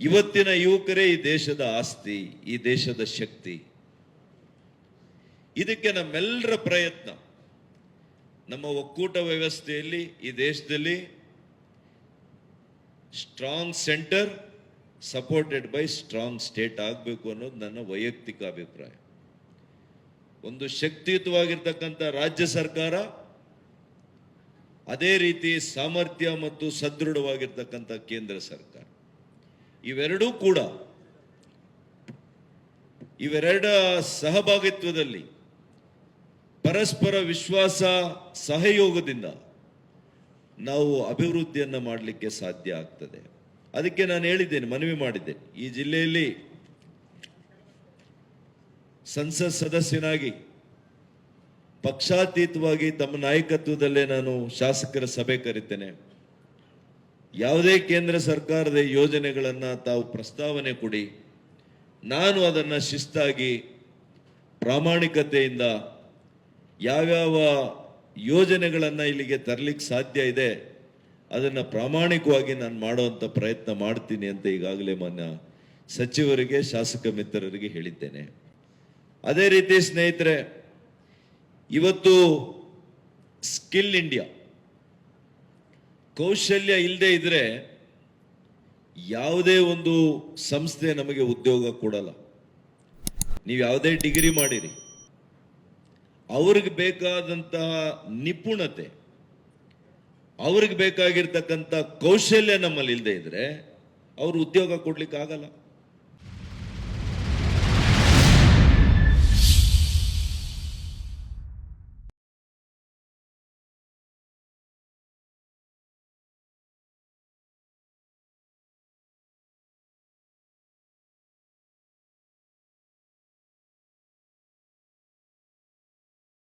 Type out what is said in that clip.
ಇವತ್ತಿನ ಯುವಕರೇ ಈ ದೇಶದ ಆಸ್ತಿ, ಈ ದೇಶದ ಶಕ್ತಿ. ಇದಕ್ಕೆ ನಮ್ಮೆಲ್ಲರ ಪ್ರಯತ್ನ. ನಮ್ಮ ಒಕ್ಕೂಟ ವ್ಯವಸ್ಥೆಯಲ್ಲಿ, ಈ ದೇಶದಲ್ಲಿ strong centre supported by strong state ಆಗಬೇಕು ಅನ್ನೋದು ನನ್ನ ವೈಯಕ್ತಿಕ ಅಭಿಪ್ರಾಯ. ಒಂದು ಶಕ್ತಿಯುತವಾಗಿರ್ತಕ್ಕಂಥ ರಾಜ್ಯ ಸರ್ಕಾರ ಅದೇ ರೀತಿ ಸಾಮರ್ಥ್ಯ ಮತ್ತು ಸದೃಢವಾಗಿರ್ತಕ್ಕಂಥ ಕೇಂದ್ರ ಸರ್ಕಾರ. ಇವೆರಡೂ ಕೂಡ ಇವೆರಡ ಸಹಭಾಗಿತ್ವದಲ್ಲಿ ಪರಸ್ಪರ ವಿಶ್ವಾಸ ಸಹಯೋಗದಿಂದ ನಾವು ಅಭಿವೃದ್ಧಿಯನ್ನು ಮಾಡಲಿಕ್ಕೆ ಸಾಧ್ಯ ಆಗ್ತದೆ. ಅದಕ್ಕೆ ನಾನು ಹೇಳಿದ್ದೇನೆ, ಮನವಿ ಮಾಡಿದ್ದೆ ಈ ಜಿಲ್ಲೆಯಲ್ಲಿ ಸಂಸತ್ ಸದಸ್ಯನಾಗಿ ಪಕ್ಷಾತೀತವಾಗಿ ತಮ್ಮ ನಾಯಕತ್ವದಲ್ಲೇ ನಾನು ಶಾಸಕರ ಸಭೆ ಕರಿತೇನೆ. ಯಾವುದೇ ಕೇಂದ್ರ ಸರ್ಕಾರದ ಯೋಜನೆಗಳನ್ನು ತಾವು ಪ್ರಸ್ತಾವನೆ ಕೊಡಿ. ನಾನು ಅದನ್ನು ಶಿಸ್ತಾಗಿ ಪ್ರಾಮಾಣಿಕತೆಯಿಂದ ಯಾವ್ಯಾವ ಯೋಜನೆಗಳನ್ನು ಇಲ್ಲಿಗೆ ತರಲಿಕ್ಕೆ ಸಾಧ್ಯ ಇದೆ, ಅದನ್ನು ಪ್ರಾಮಾಣಿಕವಾಗಿ ನಾನು ಮಾಡುವಂಥ ಪ್ರಯತ್ನ ಮಾಡ್ತೀನಿ ಅಂತ ಈಗಾಗಲೇ ಮಾನ್ಯ ಸಚಿವರಿಗೆ, ಶಾಸಕ ಮಿತ್ರರಿಗೆ ಹೇಳಿದ್ದೇನೆ. ಅದೇ ರೀತಿ ಸ್ನೇಹಿತರೆ, ಇವತ್ತು ಸ್ಕಿಲ್ ಇಂಡಿಯಾ ಕೌಶಲ್ಯ ಇಲ್ಲದೆ ಇದ್ರೆ ಯಾವುದೇ ಒಂದು ಸಂಸ್ಥೆ ನಮಗೆ ಉದ್ಯೋಗ ಕೊಡಲ್ಲ. ನೀವು ಯಾವುದೇ ಡಿಗ್ರಿ ಮಾಡಿರಿ, ಅವ್ರಿಗೆ ಬೇಕಾದಂತಹ ನಿಪುಣತೆ, ಅವ್ರಿಗೆ ಬೇಕಾಗಿರ್ತಕ್ಕಂಥ ಕೌಶಲ್ಯ ನಮ್ಮಲ್ಲಿ ಇಲ್ಲದೆ ಇದ್ರೆ ಅವ್ರು ಉದ್ಯೋಗ ಕೊಡ್ಲಿಕ್ಕೆ ಆಗಲ್ಲ